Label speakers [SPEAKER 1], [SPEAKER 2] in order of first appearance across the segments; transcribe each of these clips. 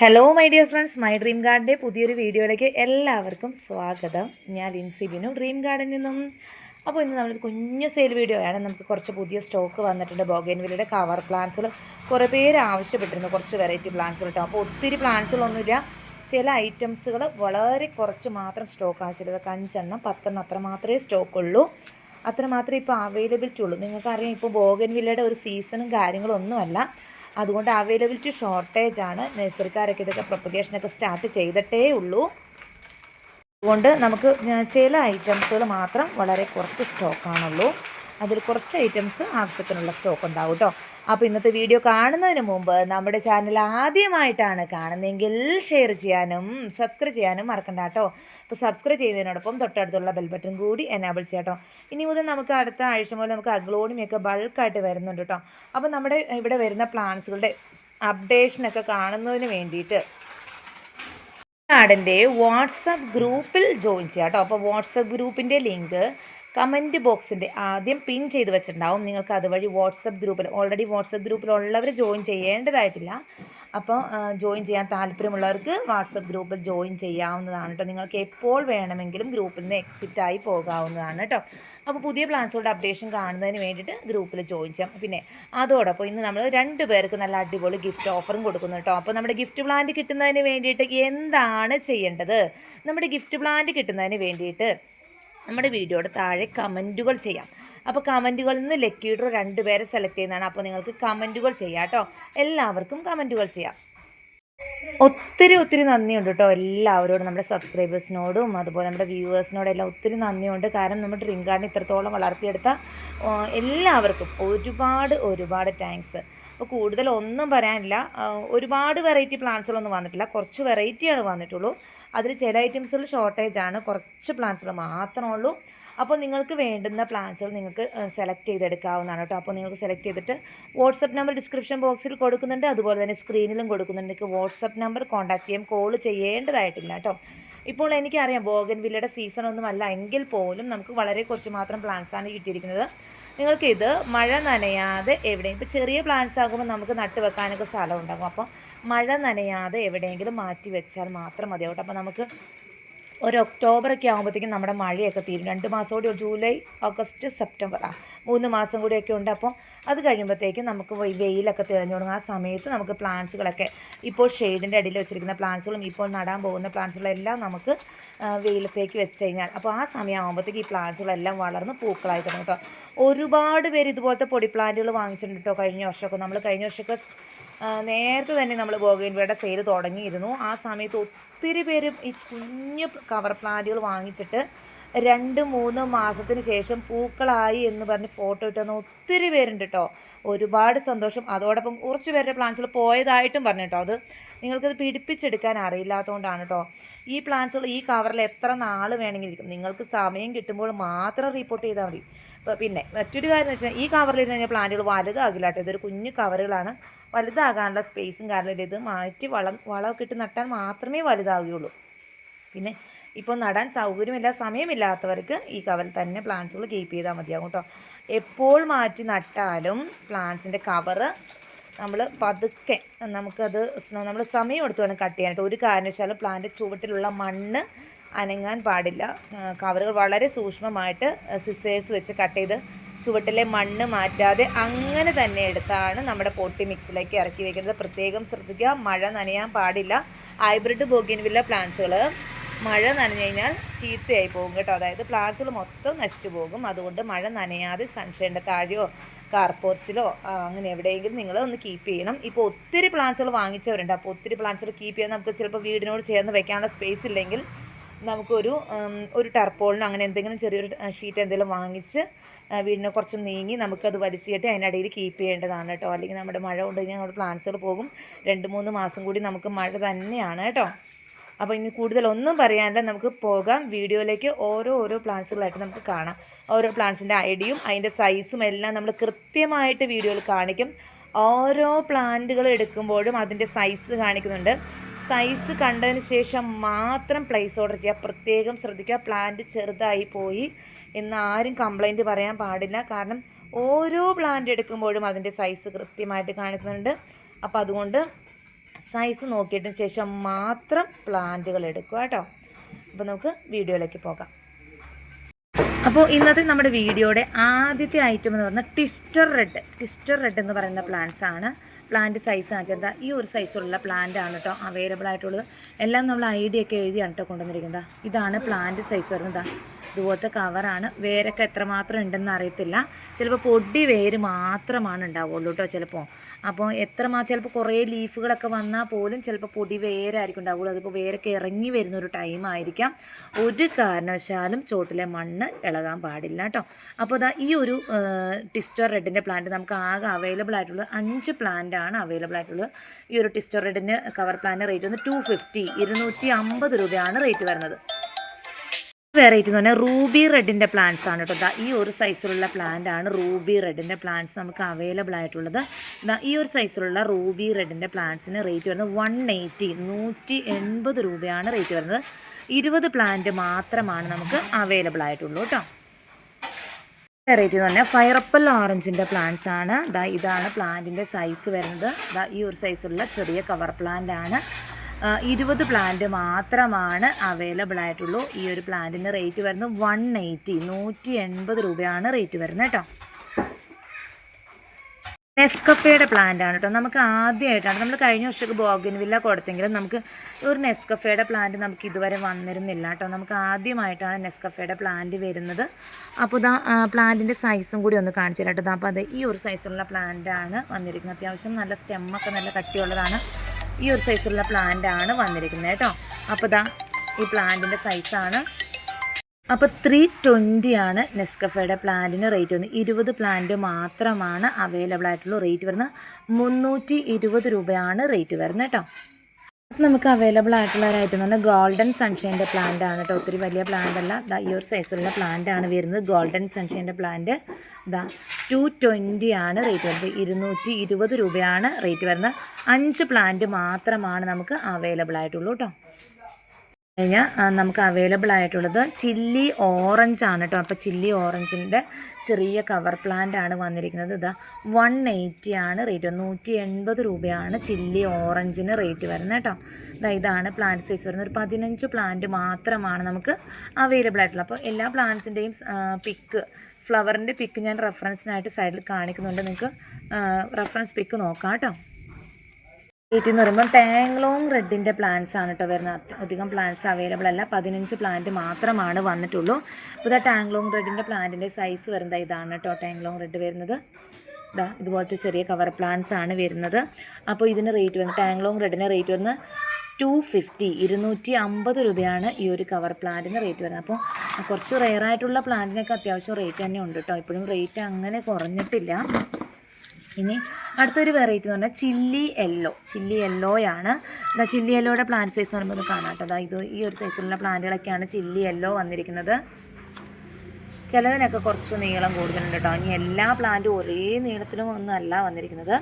[SPEAKER 1] Hello my dear friends my dream ഗാർഡിന്റെ പുതിയൊരു വീഡിയോയിലേക്ക് എല്ലാവർക്കും സ്വാഗതം. ഞാൻ ഇൻസിബിനും ബിനു ഡ്രീം ഗാർഡിൽ നിന്നും. അപ്പോൾ ഇന്ന് നമ്മളൊരു കുഞ്ഞു സെയിൽ വീഡിയോ ആണ്. നമുക്ക് കുറച്ച് പുതിയ സ്റ്റോക്ക് വന്നിട്ടുണ്ട്. ബോഗൻവില്ലയുടെ കവർ പ്ലാന്റ്സുകൾ കുറേ പേര് ആവശ്യപ്പെട്ടിരുന്നു. കുറച്ച് വെറൈറ്റി പ്ലാന്റ്സുകൾ കേട്ടോ അപ്പോൾ ഒത്തിരി പ്ലാന്റ്സുകളൊന്നുമില്ല ചില ഐറ്റംസുകൾ വളരെ കുറച്ച് മാത്രം സ്റ്റോക്ക് ആവശ്യമുള്ളത് അഞ്ചെണ്ണം പത്തെണ്ണം അത്ര മാത്രമേ സ്റ്റോക്കുള്ളൂ അത്ര മാത്രമേ ഇപ്പോൾ അവൈലബിലിറ്റി ഉള്ളൂ. നിങ്ങൾക്കറിയാം ഇപ്പോൾ ബോഗൻവില്ലയുടെ ഒരു സീസണും കാര്യങ്ങളും ഒന്നുമല്ല. അതുകൊണ്ട് അവൈലബിലിറ്റി ഷോർട്ടേജ് ആണ്. നഴ്സറിക്കാരൊക്കെ ഇതൊക്കെ പ്രൊപ്പഗേഷനൊക്കെ സ്റ്റാർട്ട് ചെയ്തിട്ടേ ഉള്ളൂ. അതുകൊണ്ട് നമുക്ക് ചില ഐറ്റംസുകൾ മാത്രം വളരെ കുറച്ച് സ്റ്റോക്കാണുള്ളൂ അതിൽ കുറച്ച് ഐറ്റംസ് ആവശ്യത്തിനുള്ള സ്റ്റോക്ക് ഉണ്ടാവും കേട്ടോ അപ്പോൾ ഇന്നത്തെ വീഡിയോ കാണുന്നതിന് മുമ്പ് നമ്മുടെ ചാനൽ ആദ്യമായിട്ടാണ് കാണുന്നതെങ്കിൽ ഷെയർ ചെയ്യാനും സബ്സ്ക്രൈബ് ചെയ്യാനും മറക്കണ്ട കേട്ടോ അപ്പോൾ സബ്സ്ക്രൈബ് ചെയ്യുന്നതിനോടൊപ്പം തൊട്ടടുത്തുള്ള ബെൽ ബട്ടൺ കൂടി എനാബിൾ ചെയ്യാം കേട്ടോ ഇനി മുതൽ നമുക്ക് അടുത്ത ആഴ്ച മുതൽ നമുക്ക് അഗ്ലോണിയൊക്കെ ബൾക്കായിട്ട് വരുന്നുണ്ട് കേട്ടോ അപ്പോൾ നമ്മുടെ ഇവിടെ വരുന്ന പ്ലാന്റ്സുകളുടെ അപ്ഡേഷനൊക്കെ കാണുന്നതിന് വേണ്ടിയിട്ട് ാടിന്റെ വാട്സപ്പ് ഗ്രൂപ്പിൽ ജോയിൻ ചെയ്യാം കേട്ടോ അപ്പോൾ വാട്സപ്പ് ഗ്രൂപ്പിന്റെ ലിങ്ക് കമന്റ് ബോക്സിന്റെ ആദ്യം പിൻ ചെയ്ത് വെച്ചിട്ടുണ്ടാവും. നിങ്ങൾക്ക് അതുവഴി വാട്സപ്പ് ഗ്രൂപ്പിൽ ഓൾറെഡി വാട്സപ്പ് ഗ്രൂപ്പിലുള്ളവർ ജോയിൻ ചെയ്യേണ്ടതായിട്ടില്ല. അപ്പോൾ ജോയിൻ ചെയ്യാൻ താല്പര്യമുള്ളവർക്ക് വാട്സപ്പ് ഗ്രൂപ്പിൽ ജോയിൻ ചെയ്യാവുന്നതാണ് കേട്ടോ നിങ്ങൾക്ക് എപ്പോൾ വേണമെങ്കിലും ഗ്രൂപ്പിൽ നിന്ന് എക്സിറ്റ് ആയി പോകാവുന്നതാണ് കേട്ടോ അപ്പോൾ പുതിയ പ്ലാൻസുകളുടെ അപ്ഡേഷൻ കാണുന്നതിന് വേണ്ടിയിട്ട് ഗ്രൂപ്പിൽ ജോയിൻ ചെയ്യാം. പിന്നെ അതോടൊപ്പം ഇന്ന് നമ്മൾ രണ്ട് പേർക്ക് നല്ല അടിപൊളി ഗിഫ്റ്റ് ഓഫറും കൊടുക്കുന്നു കേട്ടോ അപ്പോൾ നമ്മുടെ ഗിഫ്റ്റ് പ്ലാന്റ് കിട്ടുന്നതിന് വേണ്ടിയിട്ട് എന്താണ് ചെയ്യേണ്ടത്? നമ്മുടെ ഗിഫ്റ്റ് പ്ലാന്റ് കിട്ടുന്നതിന് വേണ്ടിയിട്ട് നമ്മുടെ വീഡിയോയുടെ താഴെ കമന്റുകൾ ചെയ്യാം. അപ്പോൾ കമന്റുകളിൽ നിന്ന് ലക്കി ഡ്രോ രണ്ട് പേരെ സെലക്ട് ചെയ്യുന്നതാണ്. അപ്പോൾ നിങ്ങൾക്ക് കമന്റുകൾ ചെയ്യാം കേട്ടോ എല്ലാവർക്കും കമന്റുകൾ ചെയ്യാം. ഒത്തിരി ഒത്തിരി നന്ദിയുണ്ട് കേട്ടോ എല്ലാവരോടും നമ്മുടെ സബ്സ്ക്രൈബേഴ്സിനോടും അതുപോലെ നമ്മുടെ വ്യൂവേഴ്സിനോടും എല്ലാം ഒത്തിരി നന്ദിയുണ്ട്. കാരണം നമ്മുടെ ഡ്രീം ഗാർഡൻ ഇത്രത്തോളം വളർത്തിയെടുത്ത എല്ലാവർക്കും ഒരുപാട് ഒരുപാട് താങ്ക്സ് അപ്പോൾ കൂടുതൽ ഒന്നും പറയാനില്ല. ഒരുപാട് വെറൈറ്റി പ്ലാന്റ്സുകളൊന്നും വന്നിട്ടില്ല. കുറച്ച് വെറൈറ്റിയാണ് വന്നിട്ടുള്ളൂ. അതിൽ ചില ഐറ്റംസുകൾ ഷോർട്ടേജ് ആണ്. കുറച്ച് പ്ലാന്റ്സുകൾ മാത്രമേ ഉള്ളൂ. അപ്പോൾ നിങ്ങൾക്ക് വേണ്ടുന്ന പ്ലാൻസുകൾ നിങ്ങൾക്ക് സെലക്ട് ചെയ്തെടുക്കാവുന്നതാണ് കേട്ടോ. അപ്പോൾ നിങ്ങൾക്ക് സെലക്ട് ചെയ്തിട്ട് വാട്സപ്പ് നമ്പർ ഡിസ്ക്രിപ്ഷൻ ബോക്സിൽ കൊടുക്കുന്നുണ്ട്. അതുപോലെ തന്നെ സ്ക്രീനിലും കൊടുക്കുന്നുണ്ട്. നിങ്ങൾക്ക് വാട്സപ്പ് നമ്പർ കോൺടാക്ട് ചെയ്യാം കോൾ ചെയ്യേണ്ടതായിട്ടില്ല കേട്ടോ. ഇപ്പോൾ എനിക്കറിയാം ബോഗൻ വില്ലയുടെ സീസൺ ഒന്നും അല്ല എങ്കിൽ പോലും നമുക്ക് വളരെ കുറച്ച് മാത്രം ആണ് കിട്ടിയിരിക്കുന്നത്. നിങ്ങൾക്ക് ഇത് മഴ നനയാതെ എവിടെയും ഇപ്പോൾ ചെറിയ പ്ലാന്റ്സ് ആകുമ്പോൾ നമുക്ക് നട്ട് വെക്കാനൊക്കെ സ്ഥലം ഉണ്ടാകും അപ്പോൾ മഴ നനയാതെ എവിടെയെങ്കിലും മാറ്റി വെച്ചാൽ മാത്രം മതി അപ്പോൾ നമുക്ക് ഒരു ഒക്ടോബറൊക്കെ ആകുമ്പോഴത്തേക്കും നമ്മുടെ മഴയൊക്കെ തീരും. രണ്ട് മാസം കൂടി ജൂലൈ ഓഗസ്റ്റ് സെപ്റ്റംബർ. ആ മൂന്ന് മാസം കൂടിയൊക്കെ ഉണ്ട്. അപ്പോൾ അത് കഴിയുമ്പോഴത്തേക്കും നമുക്ക് വെയിലൊക്കെ തെളിഞ്ഞു തുടങ്ങും. ആ സമയത്ത് നമുക്ക് പ്ലാന്റ്സുകളൊക്കെ ഇപ്പോൾ ഷെയ്ഡിന്റെ അടിയിൽ വെച്ചിരിക്കുന്ന പ്ലാന്റ്സുകളും ഇപ്പോൾ നടാൻ പോകുന്ന പ്ലാന്റ്സുകളെല്ലാം നമുക്ക് വെയിലത്തേക്ക് വെച്ച് കഴിഞ്ഞാൽ. അപ്പോൾ ആ സമയമാകുമ്പോഴത്തേക്ക് ഈ പ്ലാന്റ്സുകളെല്ലാം വളർന്ന് പൂക്കളായി തുടങ്ങും. കേട്ടോ ഒരുപാട് പേര് ഇതുപോലത്തെ പൊടി പ്ലാന്റുകൾ വാങ്ങിച്ചിട്ടുണ്ട് കേട്ടോ. കഴിഞ്ഞ വർഷമൊക്കെ നമ്മൾ കഴിഞ്ഞ വർഷമൊക്കെ നേരത്തെ തന്നെ നമ്മൾ ബോഗൈൻവയുടെ സെയിൽ തുടങ്ങിയിരുന്നു. ആ സമയത്ത് ഒത്തിരി പേര് ഈ കുഞ്ഞു കവർ പ്ലാന്റുകൾ വാങ്ങിച്ചിട്ട് രണ്ട് മൂന്ന് മാസത്തിന് ശേഷം പൂക്കളായി എന്ന് പറഞ്ഞ് ഫോട്ടോ ഇട്ടുന്ന ഒത്തിരി പേരുണ്ട് കേട്ടോ ഒരുപാട് സന്തോഷം. അതോടൊപ്പം കുറച്ച് പേരുടെ പ്ലാന്റ്സുകൾ പോയതായിട്ടും പറഞ്ഞു കേട്ടോ അത് നിങ്ങൾക്കത് പിടിപ്പിച്ചെടുക്കാൻ അറിയില്ലാത്തതുകൊണ്ടാണ് കേട്ടോ ഈ പ്ലാന്റ്സുകൾ ഈ കവറിൽ എത്ര നാൾ വേണമെങ്കിലും ഇരിക്കും നിങ്ങൾക്ക് സമയം കിട്ടുമ്പോൾ മാത്രം റിപ്പോർട്ട് ചെയ്താൽ മതി. പിന്നെ മറ്റൊരു കാര്യം എന്ന് വെച്ചാൽ ഈ കവറിൽ ഇരുന്ന് കഴിഞ്ഞാൽ പ്ലാന്റുകൾ വലുതാകില്ല കേട്ടോ ഇതൊരു കുഞ്ഞു കവറുകളാണ്. വലുതാകാനുള്ള സ്പേസും കാരണം ഇത് മാറ്റി വളം വളമൊക്കെ ഇട്ട് നട്ടാൽ മാത്രമേ വലുതാവുകയുള്ളൂ. പിന്നെ ഇപ്പോൾ നടാൻ സൗകര്യമില്ല സമയമില്ലാത്തവർക്ക് ഈ കവൽ തന്നെ പ്ലാന്റ്സുകൾ കീപ്പ് ചെയ്താൽ മതിയാകും കേട്ടോ. എപ്പോൾ മാറ്റി നട്ടാലും പ്ലാന്റ്സിന്റെ കവറ് നമ്മൾ പതുക്കെ നമുക്കത് നമ്മൾ സമയം എടുത്ത് വേണം കട്ട് ചെയ്യാനായിട്ട്. ഒരു കാരണവശാലും പ്ലാന്റ് ചുവട്ടിലുള്ള മണ്ണ് അനങ്ങാൻ പാടില്ല. കവറുകൾ വളരെ സൂക്ഷ്മമായിട്ട് സിസേഴ്സ് വെച്ച് കട്ട് ചെയ്ത് ചുവട്ടിലെ മണ്ണ് മാറ്റാതെ അങ്ങനെ തന്നെ എടുത്താണ് നമ്മുടെ പൊട്ടി മിക്സിലേക്ക് ഇറക്കി വെക്കുന്നത്. പ്രത്യേകം ശ്രദ്ധിക്കുക മഴ നനയാൻ പാടില്ല. ഹൈബ്രിഡ് ബോഗിൻവില്ല പ്ലാന്റ്സുകൾ മഴ നനഞ്ഞു കഴിഞ്ഞാൽ ചീത്തയായി പോകും കേട്ടോ. അതായത് പ്ലാന്റ്സുകൾ മൊത്തം നശിച്ചു പോകും. അതുകൊണ്ട് മഴ നനയാതെ സൺഷൈന്റെ താഴെയോ കാർപോർച്ചിലോ അങ്ങനെ എവിടെയെങ്കിലും നിങ്ങൾ ഒന്ന് കീപ്പ് ചെയ്യണം. ഇപ്പോൾ ഒത്തിരി പ്ലാന്റ്സുകൾ വാങ്ങിച്ചവരുണ്ട്. അപ്പോൾ ഒത്തിരി പ്ലാന്റ്സുകൾ കീപ്പ് ചെയ്യാൻ നമുക്ക് ചിലപ്പോൾ വീടിനോട് ചേർന്ന് വെക്കാനുള്ള സ്പേസ് ഇല്ലെങ്കിൽ നമുക്കൊരു ഒരു ടർപ്പോളിനോ അങ്ങനെ എന്തെങ്കിലും ചെറിയൊരു ഷീറ്റ് എന്തെങ്കിലും വാങ്ങിച്ച് വീടിനെ കുറച്ച് നീങ്ങി നമുക്കത് വലിച്ചിട്ട് അതിനിടയിൽ കീപ്പ് ചെയ്യേണ്ടതാണ് കേട്ടോ. അല്ലെങ്കിൽ നമ്മുടെ മഴ കൊണ്ട് കഴിഞ്ഞാൽ നമ്മുടെ പ്ലാന്റ്സുകൾ പോകും. രണ്ട് മൂന്ന് മാസം കൂടി നമുക്ക് മഴ തന്നെയാണ് കേട്ടോ. അപ്പോൾ ഇനി കൂടുതലൊന്നും പറയാനില്ല. നമുക്ക് പോകാം. വീഡിയോയിലേക്ക് ഓരോ ഓരോ പ്ലാന്റ്സുകളായിട്ട് നമുക്ക് കാണാം. ഓരോ പ്ലാന്റ്സിന്റെ ഐഡിയും അതിന്റെ സൈസും എല്ലാം നമ്മൾ കൃത്യമായിട്ട് വീഡിയോയിൽ കാണിക്കും. ഓരോ പ്ലാന്റുകൾ എടുക്കുമ്പോഴും അതിന്റെ സൈസ് കാണിക്കുന്നുണ്ട്. സൈസ് കണ്ടതിന് ശേഷം മാത്രം പ്ലേസ് ഓർഡർ ചെയ്യുക. പ്രത്യേകം ശ്രദ്ധിക്കുക. പ്ലാന്റ് ചെറുതായി പോയി. എന്ന് ആരും കംപ്ലൈന്റ് പറയാൻ പാടില്ല. കാരണം ഓരോ പ്ലാന്റ് എടുക്കുമ്പോഴും അതിന്റെ സൈസ് കൃത്യമായിട്ട് കാണിക്കുന്നുണ്ട്. അപ്പോൾ അതുകൊണ്ട് സൈസ് നോക്കിയിട്ട് ശേഷം മാത്രം പ്ലാന്റുകൾ എടുക്കുക കേട്ടോ. അപ്പോൾ നമുക്ക് വീഡിയോയിലേക്ക് പോകാം. അപ്പോൾ ഇന്നത്തെ നമ്മുടെ വീഡിയോയുടെ ആദ്യത്തെ ഐറ്റം എന്ന് പറഞ്ഞാൽ ട്വിസ്റ്റർ റെഡ് ട്വിസ്റ്റർ റെഡ് എന്ന് പറയുന്ന പ്ലാന്റ്സ് ആണ്. പ്ലാന്റ് സൈസ് കാണിച്ചത് ഈ ഒരു സൈസുള്ള പ്ലാന്റ് ആണ് കേട്ടോ അവൈലബിൾ ആയിട്ടുള്ളത്. എല്ലാം നമ്മൾ ഐഡിയ ഒക്കെ എഴുതിയാണ് കേട്ടോ കൊണ്ടുവന്നിരിക്കുന്നത്. ഇതാണ് പ്ലാന്റ് സൈസ് വരുന്നത്. ഇതുപോലത്തെ കവറാണ്. വേരൊക്കെ എത്രമാത്രം ഉണ്ടെന്ന് അറിയത്തില്ല. ചിലപ്പോൾ പൊടി വേര് മാത്രമാണ് ഉണ്ടാവുള്ളൂ കേട്ടോ ചിലപ്പോൾ അപ്പോൾ എത്ര മാ ചിലപ്പോൾ കുറേ ലീഫുകളൊക്കെ വന്നാൽ പോലും ചിലപ്പോൾ പൊടി വേരായിരിക്കും ഉണ്ടാവുള്ളൂ. അതിപ്പോൾ വേരൊക്കെ ഇറങ്ങി വരുന്ന ഒരു ടൈം ആയിരിക്കാം. ഒരു കാരണവശാലും ചോട്ടിലെ മണ്ണ് ഇളകാൻ പാടില്ല കേട്ടോ അപ്പോൾ അതാ ഈ ഒരു ടിസ്റ്റർ റെഡിന്റെ പ്ലാന്റ് നമുക്ക് ആകെ അവൈലബിൾ ആയിട്ടുള്ളത് അഞ്ച് പ്ലാന്റ് ആണ് അവൈലബിൾ ആയിട്ടുള്ളത് ഈ ഒരു ടിസ്റ്റർ റെഡിന്റെ കവർ പ്ലാന്റ് റേറ്റ് വന്ന് ടു ഫിഫ്റ്റി ഇരുന്നൂറ്റി അമ്പത് രൂപയാണ് റേറ്റ് വരുന്നത്. വെറൈറ്റി എന്ന് പറഞ്ഞാൽ റൂബി റെഡിന്റെ പ്ലാന്റ്സ് ആണ് കേട്ടോ. ഈ ഒരു സൈസിലുള്ള പ്ലാന്റ് ആണ് റൂബി റെഡിന്റെ പ്ലാന്റ്സ് നമുക്ക് അവൈലബിൾ ആയിട്ടുള്ളത്. ഈ ഒരു സൈസിലുള്ള റൂബി റെഡിന്റെ പ്ലാന്റ്സിന് റേറ്റ് വരുന്നത് വൺ എയ്റ്റി നൂറ്റി എൺപത് രൂപയാണ് റേറ്റ് വരുന്നത്. ഇരുപത് പ്ലാന്റ് മാത്രമാണ് നമുക്ക് അവൈലബിൾ ആയിട്ടുള്ളൂ കേട്ടോ. വെറൈറ്റി എന്ന് പറഞ്ഞാൽ ഫയറപ്പൽ ഓറഞ്ചിന്റെ പ്ലാന്റ്സ് ആണ്. ഇതാണ് പ്ലാന്റിന്റെ സൈസ് വരുന്നത്. ഈ ഒരു സൈസുള്ള ചെറിയ കവർ പ്ലാന്റ് ആണ്. ഇരുപത് പ്ലാന്റ് മാത്രമാണ് അവൈലബിൾ ആയിട്ടുള്ളൂ. ഈ ഒരു പ്ലാന്റിന് റേറ്റ് വരുന്നത് വൺ എയ്റ്റി നൂറ്റി എൺപത് രൂപയാണ് റേറ്റ് വരുന്നത് കേട്ടോ. നെസ്കഫയുടെ പ്ലാന്റ് ആണ് കേട്ടോ. നമുക്ക് ആദ്യമായിട്ടാണ് നമ്മൾ കഴിഞ്ഞ വർഷമൊക്കെ ബോഗിൻവില്ല കൊടുത്തെങ്കിലും നമുക്ക് ഒരു നെസ്കഫയുടെ പ്ലാന്റ് നമുക്ക് ഇതുവരെ വന്നിരുന്നില്ല കേട്ടോ. നമുക്ക് ആദ്യമായിട്ടാണ് നെസ്കഫയുടെ പ്ലാന്റ് വരുന്നത്. അപ്പോൾ ഇതാ പ്ലാന്റിന്റെ സൈസും കൂടി ഒന്ന് കാണിച്ചു കേട്ടോ. അപ്പോൾ അത് ഈ ഒരു സൈസുള്ള പ്ലാന്റ് ആണ് വന്നിരിക്കുന്നത്. അത്യാവശ്യം നല്ല സ്റ്റെമ്മൊക്കെ നല്ല കട്ടിയുള്ളതാണ്. ഈ ഒരു സൈസുള്ള പ്ലാന്റ് ആണ് വന്നിരിക്കുന്നത് കേട്ടോ. അപ്പോൾ ദാ ഈ പ്ലാന്റിന്റെ സൈസാണ് അപ്പോൾ ത്രീ ട്വന്റി ആണ് നെസ്കഫയുടെ പ്ലാന്റിന് റേറ്റ് വന്നത് ഇരുപത് പ്ലാന്റ് മാത്രമാണ് അവൈലബിൾ ആയിട്ടുള്ള റേറ്റ് വരുന്നത്. മുന്നൂറ്റി ഇരുപത് രൂപയാണ് റേറ്റ് വരുന്നത് കേട്ടോ. നമുക്ക് അവൈലബിൾ ആയിട്ടുള്ള ഒരു ഐറ്റം എന്ന് ഗോൾഡൻ സൺഷൈന്റെ പ്ലാന്റ് ആണ് കേട്ടോ ഒത്തിരി വലിയ പ്ലാന്റ് അല്ല. ദാ ഈ ഒരു സൈസുള്ള പ്ലാന്റ് ആണ് വരുന്നത്. ഗോൾഡൻ സൺഷൈന്റെ പ്ലാന്റ് ദാ ടു ട്വന്റി ആണ് റേറ്റ് വരുന്നത്. ഇരുന്നൂറ്റി ഇരുപത് രൂപയാണ് റേറ്റ് വരുന്നത്. അഞ്ച് പ്ലാന്റ് മാത്രമാണ് നമുക്ക് അവൈലബിൾ ആയിട്ടുള്ളൂ കേട്ടോ കഴിഞ്ഞാൽ നമുക്ക് അവൈലബിൾ ആയിട്ടുള്ളത് ചില്ലി ഓറഞ്ച് ആണ് കേട്ടോ. അപ്പോൾ ചില്ലി ഓറഞ്ചിന്റെ ചെറിയ കവർ പ്ലാന്റ് ആണ് വന്നിരിക്കുന്നത്. ഇതാ വൺ എയ്റ്റി ആണ് റേറ്റ് നൂറ്റി എൺപത് രൂപയാണ് ചില്ലി ഓറഞ്ചിന് റേറ്റ് വരുന്നത് കേട്ടോ. ഇതാ ഇതാണ് പ്ലാന്റ് സൈസ് വരുന്നത്. ഒരു പതിനഞ്ച് പ്ലാന്റ് മാത്രമാണ് നമുക്ക് അവൈലബിൾ ആയിട്ടുള്ളത്. അപ്പോൾ എല്ലാ പ്ലാന്റ്സിന്റെയും പിക്ക് ഫ്ലവറിന്റെ പിക്ക് ഞാൻ റെഫറൻസിനായിട്ട് സൈഡിൽ കാണിക്കുന്നുണ്ട്. നിങ്ങൾക്ക് റെഫറൻസ് പിക്ക് നോക്കാം കേട്ടോ. റേറ്റ് എന്ന് പറയുമ്പോൾ ടാങ്ലോങ് റെഡിന്റെ പ്ലാന്റ്സ് ആണ് കേട്ടോ വരുന്നത്. അധികം പ്ലാന്റ്സ് അവൈലബിൾ അല്ല. പതിനഞ്ച് പ്ലാന്റ് മാത്രമാണ് വന്നിട്ടുള്ളൂ. അപ്പോൾ ഇതാ ടാങ്ലോങ് റെഡിന്റെ പ്ലാന്റിന്റെ സൈസ് വരുന്നത് ഇതാണ് കേട്ടോ ടാങ്ലോങ് റെഡ് വരുന്നത്. ഇതാ ഇതുപോലത്തെ ചെറിയ കവർ പ്ലാന്റ്സ് ആണ് വരുന്നത്. അപ്പോൾ ഇതിന് റേറ്റ് വരുന്നത് ടാങ്ലോങ് റെഡിന് റേറ്റ് വരുന്നത് ടു ഫിഫ്റ്റി ഇരുന്നൂറ്റി അമ്പത് രൂപയാണ് ഈ ഒരു കവർ പ്ലാന്റിന് റേറ്റ് വരുന്നത്. അപ്പോൾ കുറച്ച് റെയർ ആയിട്ടുള്ള പ്ലാന്റിനൊക്കെ അത്യാവശ്യം റേറ്റ് തന്നെ ഉണ്ട് കേട്ടോ ഇപ്പോഴും റേറ്റ് അങ്ങനെ കുറഞ്ഞിട്ടില്ല. ഇനി അടുത്തൊരു വെറൈറ്റി എന്ന് പറഞ്ഞാൽ ചില്ലി യെല്ലോ ചില്ലി യെല്ലോയാണ് ഇതാ ചില്ലി യെല്ലോയുടെ പ്ലാന്റ് സൈസ് എന്ന് പറയുമ്പോൾ ഇത് കാണാം കേട്ടോ. അതായത് ഈ ഒരു സൈസിലുള്ള പ്ലാന്റുകളൊക്കെയാണ് ചില്ലി യെല്ലോ വന്നിരിക്കുന്നത്. ചിലതിനൊക്കെ കുറച്ച് നീളം കൂടുതലുണ്ട് കേട്ടോ. ഇനി എല്ലാ പ്ലാന്റും ഒരേ നീളത്തിലും ഒന്നും അല്ല വന്നിരിക്കുന്നത്.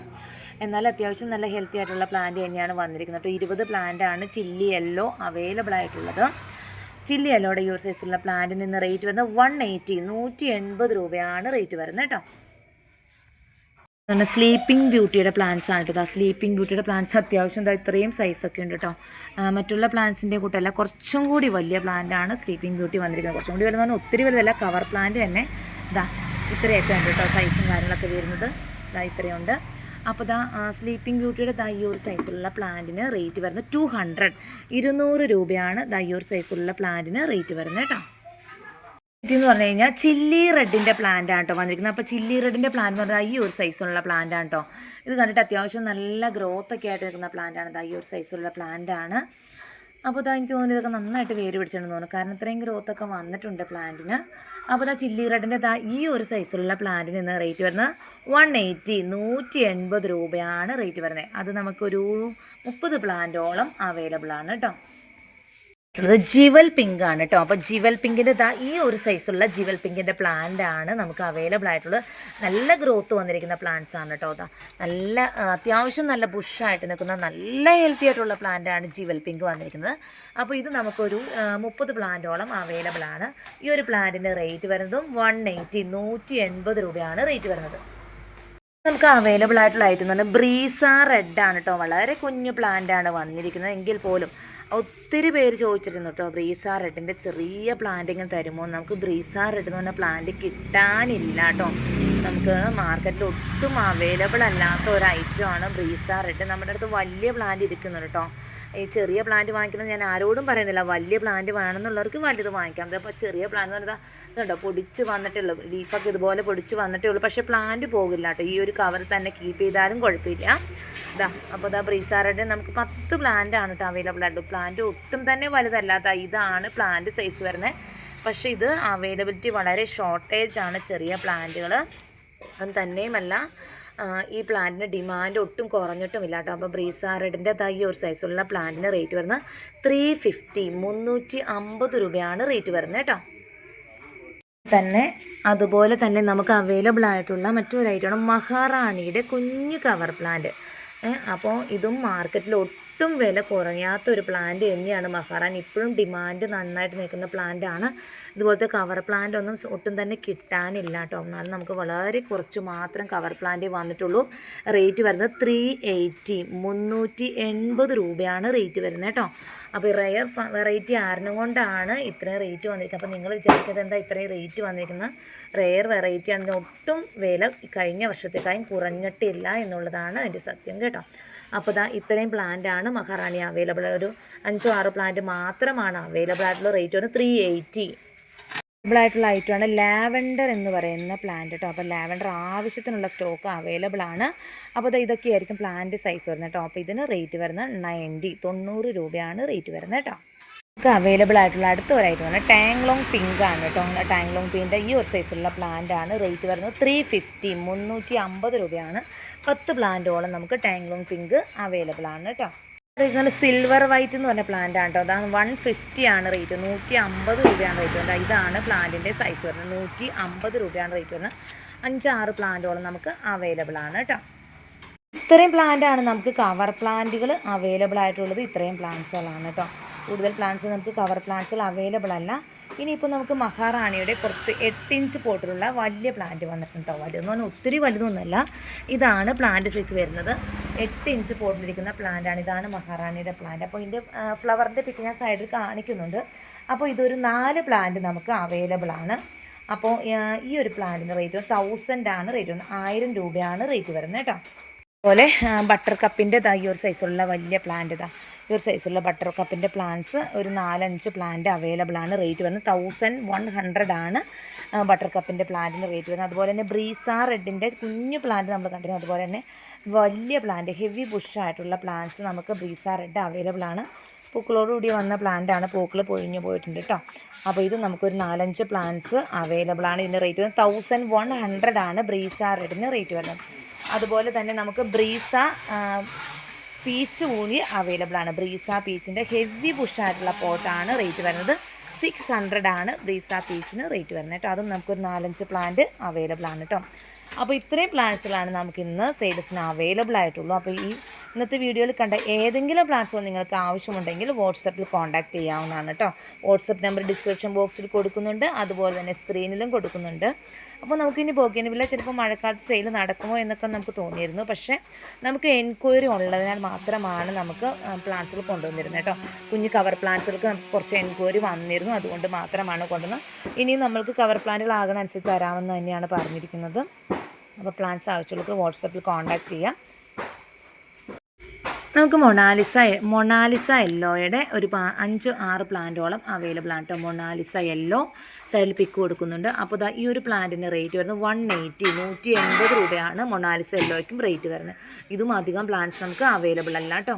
[SPEAKER 1] എന്നാൽ അത്യാവശ്യം നല്ല ഹെൽത്തി ആയിട്ടുള്ള പ്ലാന്റ് തന്നെയാണ് വന്നിരിക്കുന്നത് കേട്ടോ. ഇരുപത് പ്ലാന്റാണ് ചില്ലി യെല്ലോ അവൈലബിൾ ആയിട്ടുള്ളത്. ചില്ലി യെല്ലോയുടെ സൈസിലുള്ള പ്ലാന്റിന് ഇന്ന് റേറ്റ് വരുന്നത് വൺ എയ്റ്റി നൂറ്റി എൺപത് രൂപയാണ് റേറ്റ് വരുന്നത് കേട്ടോ. സ്ലീപ്പിംഗ് ബ്യൂട്ടിയുടെ പ്ലാന്റ്സ് ആണ് കേട്ടോ. സ്ലീപ്പിംഗ് ബ്യൂട്ടിയുടെ പ്ലാന്റ്സ് അത്യാവശ്യം എന്താ ഇത്രയും സൈസൊക്കെ ഉണ്ട് കേട്ടോ. മറ്റുള്ള പ്ലാന്റ്സിന്റെ കൂട്ടല്ല കുറച്ചും കൂടി വലിയ പ്ലാന്റ് ആണ് സ്ലീപ്പിംഗ് ബ്യൂട്ടി വന്നിരിക്കുന്നത്. കുറച്ചും കൂടി വലുതെന്ന് പറഞ്ഞാൽ ഒത്തിരി വലുതല്ല കവർ പ്ലാന്റ് തന്നെ. ഇതാ ഇത്രയൊക്കെ ഉണ്ട് കേട്ടോ സൈസും കാര്യങ്ങളൊക്കെ വരുന്നത്. ഇതാ ഇത്രയുണ്ട് അപ്പോൾ ദാ സ്ലീപ്പിംഗ് ബ്യൂട്ടിയുടെ ദാ ഈ ഒരു സൈസുള്ള പ്ലാന്റിന് റേറ്റ് വരുന്നത് ടു ഹൺഡ്രഡ് ഇരുന്നൂറ് രൂപയാണ് ദാ ഈ ഒരു സൈസുള്ള പ്ലാന്റിന് റേറ്റ് വരുന്നത് കേട്ടോ. ഇതെന്ന് പറഞ്ഞു കഴിഞ്ഞാൽ ചില്ലി റെഡിന്റെ പ്ലാന്റ് ആണ് കേട്ടോ വന്നിരിക്കുന്നത്. അപ്പോൾ ചില്ലി റെഡിന്റെ പ്ലാന്റ് എന്ന് പറഞ്ഞാൽ ഈ ഒരു സൈസുള്ള പ്ലാന്റ് ആണ് കേട്ടോ ഇത് കണ്ടിട്ട് അത്യാവശ്യം നല്ല ഗ്രോത്ത് ഒക്കെ ആയിട്ട് നിൽക്കുന്ന പ്ലാന്റ് ആണ് ഈ ഒരു സൈസുള്ള പ്ലാന്റ് ആണ്. അപ്പോൾ ഇതാ എനിക്ക് തോന്നുന്നു ഇതൊക്കെ നന്നായിട്ട് വേര് പിടിച്ചിട്ടുണ്ടെന്ന് തോന്നുന്നു. കാരണം ഇത്രയും ഗ്രോത്ത് ഒക്കെ വന്നിട്ടുണ്ട് പ്ലാന്റിന് അപ്പോൾ ഇതാ ചില്ലി റെഡിന്റെ ദാ ഈ ഒരു സൈസുള്ള പ്ലാന്റിന് ഇന്ന് റേറ്റ് വരുന്നത് വൺ എയ്റ്റി നൂറ്റി എൺപത് രൂപയാണ് റേറ്റ് വരുന്നത്. അത് നമുക്കൊരു മുപ്പത് പ്ലാന്റോളം അവൈലബിൾ ആണ് കേട്ടോ ഉള്ളത് ജിവൽ പിങ്ക് ആണ് കേട്ടോ. അപ്പോൾ ജീവൽ പിങ്കിന്റെ ദാ ഈ ഒരു സൈസുള്ള ജീവൽ പിങ്കിന്റെ പ്ലാന്റ് ആണ് നമുക്ക് അവൈലബിൾ ആയിട്ടുള്ള നല്ല ഗ്രോത്ത് വന്നിരിക്കുന്ന പ്ലാന്റ്സ് ആണ് കേട്ടോ അതാ നല്ല അത്യാവശ്യം നല്ല ബുഷായിട്ട് നിൽക്കുന്ന നല്ല ഹെൽത്തി ആയിട്ടുള്ള പ്ലാന്റ് ആണ് ജീവൽ പിങ്ക് വന്നിരിക്കുന്നത്. അപ്പോൾ ഇത് നമുക്കൊരു മുപ്പത് പ്ലാന്റോളം അവൈലബിൾ ആണ്. ഈ ഒരു പ്ലാന്റിന്റെ റേറ്റ് വരുന്നതും വൺ എയ്റ്റി നൂറ്റി എൺപത് രൂപയാണ് റേറ്റ് വരുന്നത്. നമുക്ക് അവൈലബിൾ ആയിട്ടുള്ള ഐറ്റം എന്ന് പറഞ്ഞാൽ ബ്രീസ റെഡ് ആണ് കേട്ടോ. വളരെ കുഞ്ഞു പ്ലാന്റ് ആണ് വന്നിരിക്കുന്നത്. എങ്കിൽ പോലും ഒത്തിരി പേര് ചോദിച്ചിരുന്നു കേട്ടോ ബ്രീസാർ റെഡിന്റെ ചെറിയ പ്ലാന്റിങ് തരുമോ നമുക്ക് ബ്രീസാർ റെഡ് എന്ന് പറഞ്ഞ പ്ലാന്റ് കിട്ടാനില്ല കേട്ടോ നമുക്ക് മാർക്കറ്റിൽ ഒട്ടും അവൈലബിൾ അല്ലാത്ത ഒരു ഐറ്റമാണ് ബ്രീസാർ റെഡ്. നമ്മുടെ അടുത്ത് വലിയ പ്ലാന്റ് ഇരിക്കുന്നുണ്ട് കേട്ടോ ഈ ചെറിയ പ്ലാന്റ് വാങ്ങിക്കുന്നത് ഞാൻ ആരോടും പറയുന്നില്ല. വലിയ പ്ലാന്റ് വേണമെന്നുള്ളവർക്ക് വലുത് വാങ്ങിക്കാം. അപ്പോൾ ചെറിയ പ്ലാന്റ് എന്ന് പറഞ്ഞാൽ ഇതുണ്ടോ പൊടിച്ച് വന്നിട്ടേ ഉള്ളൂ. ലീഫൊക്കെ ഇതുപോലെ പൊടിച്ച് വന്നിട്ടേ ഉള്ളൂ. പക്ഷേ പ്ലാന്റ് പോകില്ല കേട്ടോ ഈ ഒരു കവർ തന്നെ കീപ്പ് ചെയ്താലും കുഴപ്പമില്ല. ഇതാ അപ്പോൾ ഇതാ ബ്രീസാറഡ് നമുക്ക് പത്ത് പ്ലാന്റ് ആണ് കേട്ടോ അവൈലബിൾ ആയിട്ടുള്ളത് പ്ലാന്റ് ഒട്ടും തന്നെ വലുതല്ലാത്ത ഇതാണ് പ്ലാന്റ് സൈസ് വരുന്നത് പക്ഷേ ഇത് അവൈലബിലിറ്റി വളരെ ഷോർട്ടേജ് ആണ് ചെറിയ പ്ലാന്റുകൾ അത് തന്നെയുമല്ല ഈ പ്ലാന്റിന് ഡിമാൻഡ് ഒട്ടും കുറഞ്ഞിട്ടുമില്ല കേട്ടോ അപ്പോൾ ബ്രീസാറഡിന്റെ ഈ ഒരു സൈസുള്ള പ്ലാന്റിന് റേറ്റ് വരുന്നത് ത്രീ ഫിഫ്റ്റി മുന്നൂറ്റി അമ്പത് രൂപയാണ് റേറ്റ് വരുന്നത് കേട്ടോ തന്നെ അതുപോലെ തന്നെ നമുക്ക് അവൈലബിൾ ആയിട്ടുള്ള മറ്റൊരു ഐറ്റമാണ് മഹാറാണിയുടെ കുഞ്ഞു കവർ പ്ലാന്റ് അപ്പോൾ ഇതും മാർക്കറ്റിൽ ഒട്ടും വില കുറയാത്ത ഒരു പ്ലാന്റ് തന്നെയാണ് മഹാറാൻ ഇപ്പോഴും ഡിമാൻഡ് നന്നായിട്ട് നിൽക്കുന്ന പ്ലാന്റ് ആണ്. ഇതുപോലത്തെ കവർ പ്ലാന്റ് ഒന്നും ഒട്ടും തന്നെ കിട്ടാനില്ല കേട്ടോ എന്നാലും നമുക്ക് വളരെ കുറച്ച് മാത്രം കവർ പ്ലാന്റ് വന്നിട്ടുള്ളൂ. റേറ്റ് വരുന്നത് ത്രീ എയ്റ്റി മുന്നൂറ്റി എൺപത് രൂപയാണ് റേറ്റ് വരുന്നത് കേട്ടോ അപ്പോൾ ഈ റയർ വെറൈറ്റി ആരണം കൊണ്ടാണ് ഇത്രയും റേറ്റ് വന്നിരിക്കുന്നത്. അപ്പോൾ നിങ്ങൾ വിചാരിക്കുന്നത് എന്താ ഇത്രയും റേറ്റ് വന്നിരിക്കുന്ന റെയർ വെറൈറ്റി ആണ് ഒട്ടും വില കഴിഞ്ഞ വർഷത്തേക്കായും കുറഞ്ഞിട്ടില്ല എന്നുള്ളതാണ് അതിന്റെ സത്യം കേട്ടോ. അപ്പോൾ ഇതാ ഇത്രയും പ്ലാന്റ് ആണ് മഹാറാണി അവൈലബിൾ ഒരു അഞ്ചോ ആറോ പ്ലാന്റ് മാത്രമാണ് അവൈലബിൾ ആയിട്ടുള്ള റേറ്റ് വന്ന് ത്രീ എയ്റ്റി അവൈലബിൾ ആയിട്ടുള്ള ഐറ്റമാണ് ലാവൻഡർ എന്ന് പറയുന്ന പ്ലാന്റ് കേട്ടോ. അപ്പോൾ ലാവൻഡർ ആവശ്യത്തിനുള്ള സ്റ്റോക്ക് അവൈലബിൾ ആണ്. അപ്പോൾ ദാ ഇതൊക്കെയായിരിക്കും പ്ലാന്റ് സൈസ് വരുന്നത് കേട്ടോ അപ്പോൾ ഇതിന് റേറ്റ് വരുന്നത് നയന്റി തൊണ്ണൂറ് രൂപയാണ് റേറ്റ് വരുന്നത് കേട്ടോ നമുക്ക് അവൈലബിൾ ആയിട്ടുള്ള അടുത്ത ഒരു ഐറ്റം ആണ് ടാങ്ലോങ് പിങ്ക് ആണ് കേട്ടോ ടാങ്ലോങ് പിങ്കിന്റെ ഈ ഒരു സൈസുള്ള പ്ലാന്റ് ആണ് റേറ്റ് വരുന്നത് ത്രീ ഫിഫ്റ്റി മുന്നൂറ്റി അമ്പത് രൂപയാണ്. പത്ത് പ്ലാന്റോളം നമുക്ക് ടാങ്ലോങ് പിങ്ക് അവൈലബിൾ ആണ് കേട്ടോ ഇതാണ് സിൽവർ വൈറ്റ് എന്ന് പറഞ്ഞ പ്ലാന്റ് ആണ് കേട്ടോ അതാണ് വൺ ഫിഫ്റ്റി ആണ് റേറ്റ് നൂറ്റി അമ്പത് രൂപയാണ് റേറ്റ് വരുന്നത്. ഇതാണ് പ്ലാന്റിന്റെ സൈസ് വരുന്നത്. നൂറ്റി അമ്പത് രൂപയാണ് റേറ്റ് വരുന്നത്. അഞ്ചാറ് പ്ലാന്റോളം നമുക്ക് അവൈലബിൾ ആണ് കേട്ടോ ഇത്രയും പ്ലാന്റ് ആണ് നമുക്ക് കവർ പ്ലാന്റുകൾ അവൈലബിൾ ആയിട്ടുള്ളത് ഇത്രയും പ്ലാന്റ്സുകളാണ് കേട്ടോ കൂടുതൽ പ്ലാന്റ്സ് നമുക്ക് കവർ പ്ലാന്റ്സുകൾ അവൈലബിൾ അല്ല. ഇനിയിപ്പോൾ നമുക്ക് മഹാറാണിയുടെ കുറച്ച് എട്ടിഞ്ച് പോട്ടിലുള്ള വലിയ പ്ലാന്റ് വന്നിട്ടുണ്ട് കേട്ടോ വലുതെന്ന് പറഞ്ഞാൽ ഒത്തിരി വലുതൊന്നുമല്ല. ഇതാണ് പ്ലാന്റ് സൈസ് വരുന്നത്. എട്ട് ഇഞ്ച് പോട്ടിലിരിക്കുന്ന പ്ലാന്റ് ആണ്. ഇതാണ് മഹാറാണിയുടെ പ്ലാന്റ് അപ്പോൾ ഇതിന്റെ ഫ്ലവറിന്റെ പിക്ക് ഞാൻ സൈഡിൽ കാണിക്കുന്നുണ്ട്. അപ്പോൾ ഇതൊരു നാല് പ്ലാന്റ് നമുക്ക് അവൈലബിൾ ആണ്. അപ്പോൾ ഈ ഒരു പ്ലാന്റിന് റേറ്റ് തൗസൻഡ് ആണ്. റേറ്റ് ആയിരം രൂപയാണ് റേറ്റ് വരുന്നത് കേട്ടോ അതുപോലെ ബട്ടർ കപ്പിന്റെ ഇതാ ഈ ഒരു സൈസുള്ള വലിയ പ്ലാന്റ് ഇതാ ഈ ഒരു സൈസുള്ള ബട്ടർ കപ്പിന്റെ പ്ലാന്റ്സ് ഒരു നാലഞ്ച് പ്ലാന്റ് അവൈലബിൾ ആണ്. റേറ്റ് വരുന്നത് തൗസൻഡ് വൺ ഹൺഡ്രഡ് ആണ് ബട്ടർ കപ്പിന്റെ പ്ലാന്റിന് റേറ്റ് വരുന്നത്. അതുപോലെ തന്നെ ബ്രീസ റെഡിന്റെ കുഞ്ഞു പ്ലാന്റ് നമ്മൾ കണ്ടിരുന്നു. അതുപോലെ തന്നെ വലിയ പ്ലാന്റ് ഹെവി ബുഷായിട്ടുള്ള പ്ലാന്റ്സ് നമുക്ക് ബ്രീസ റെഡ് അവൈലബിൾ ആണ്. പൂക്കളോടുകൂടി വന്ന പ്ലാന്റ് ആണ്. പൂക്കൾ പൊഴിഞ്ഞു പോയിട്ടുണ്ട് കേട്ടോ അപ്പോൾ ഇത് നമുക്കൊരു നാലഞ്ച് പ്ലാന്റ്സ് അവൈലബിൾ ആണ്. ഇതിന്റെ റേറ്റ് വരുന്നത് തൗസൻഡ് വൺ ഹൺഡ്രഡ് ആണ്. ബ്രീസ റെഡിന് റേറ്റ് വരുന്നത്. അതുപോലെ തന്നെ നമുക്ക് ബ്രീസ പീച്ച് കൂടി അവൈലബിൾ ആണ്. ബ്രീസ പീച്ചിന്റെ ഹെവി ബുഷായിട്ടുള്ള പോട്ടാണ് റേറ്റ് വരുന്നത്. സിക്സ് ഹൺഡ്രഡ് ആണ് ബ്രീസ പീച്ചിന് റേറ്റ് വരുന്നത് കേട്ടോ. അതും നമുക്കൊരു നാലഞ്ച് പ്ലാന്റ് അവൈലബിൾ ആണ് കേട്ടോ. അപ്പോൾ ഇത്രയും പ്ലാന്റ്സുകളാണ് നമുക്ക് ഇന്ന് സെയിൽസിന് അവൈലബിൾ ആയിട്ടുള്ളൂ. അപ്പോൾ ഈ ഇന്നത്തെ വീഡിയോയിൽ കണ്ട ഏതെങ്കിലും പ്ലാറ്റ്ഫോം നിങ്ങൾക്ക് ആവശ്യമുണ്ടെങ്കിൽ വാട്സപ്പിൽ കോൺടാക്ട് ചെയ്യാവുന്നതാണ് കേട്ടോ വാട്സപ്പ് നമ്പർ ഡിസ്ക്രിപ്ഷൻ ബോക്സിൽ കൊടുക്കുന്നുണ്ട്. അതുപോലെ തന്നെ സ്ക്രീനിലും കൊടുക്കുന്നുണ്ട്. അപ്പോൾ നമുക്കിനി ബോഗിനിവില്ല ചിലപ്പോൾ മഴക്കാലത്ത് സെയിൽ നടക്കുമോ എന്നൊക്കെ നമുക്ക് തോന്നിയിരുന്നു. പക്ഷേ നമുക്ക് എൻക്വയറി ഉള്ളതിനാൽ മാത്രമാണ് നമുക്ക് പ്ലാന്റ്സുകൾ കൊണ്ടുവന്നിരുന്നത് കേട്ടോ കുഞ്ഞു കവർ പ്ലാന്റ്സുകൾക്ക് നമുക്ക് കുറച്ച് എൻക്വയറി വന്നിരുന്നു. അതുകൊണ്ട് മാത്രമാണ് കൊണ്ടുവന്നത്. ഇനിയും നമ്മൾക്ക് കവർ പ്ലാന്റുകൾ ആകണ അനുസരിച്ച് തരാമെന്ന് തന്നെയാണ് പറഞ്ഞിരിക്കുന്നത്. അപ്പോൾ പ്ലാന്റ്സ് ആവശ്യമുള്ളവർക്ക് വാട്സപ്പിൽ കോൺടാക്ട് ചെയ്യാം. നമുക്ക് മൊണാലിസ മൊണാലിസ യെല്ലോയുടെ ഒരു അഞ്ച് ആറ് പ്ലാന്റോളം അവൈലബിൾ ആണ് കേട്ടോ മൊണാലിസ യെല്ലോ സൈഡിൽ പിക്ക് കൊടുക്കുന്നുണ്ട്. അപ്പോൾ ഇതാ ഈ ഒരു പ്ലാന്റിന്റെ റേറ്റ് വരുന്നത് വൺ എയ്റ്റി നൂറ്റി എൺപത് രൂപയാണ് മൊണാലിസ യെല്ലോയ്ക്കും റേറ്റ് വരുന്നത്. ഇതും അധികം പ്ലാന്റ്സ് നമുക്ക് അവൈലബിൾ അല്ല കേട്ടോ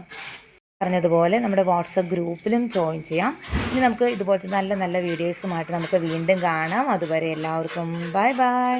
[SPEAKER 1] പറഞ്ഞതുപോലെ നമ്മുടെ വാട്സപ്പ് ഗ്രൂപ്പിലും ജോയിൻ ചെയ്യാം. ഇനി നമുക്ക് ഇതുപോലത്തെ നല്ല നല്ല വീഡിയോസുമായിട്ട് നമുക്ക് വീണ്ടും കാണാം. അതുവരെ എല്ലാവർക്കും ബൈ ബൈ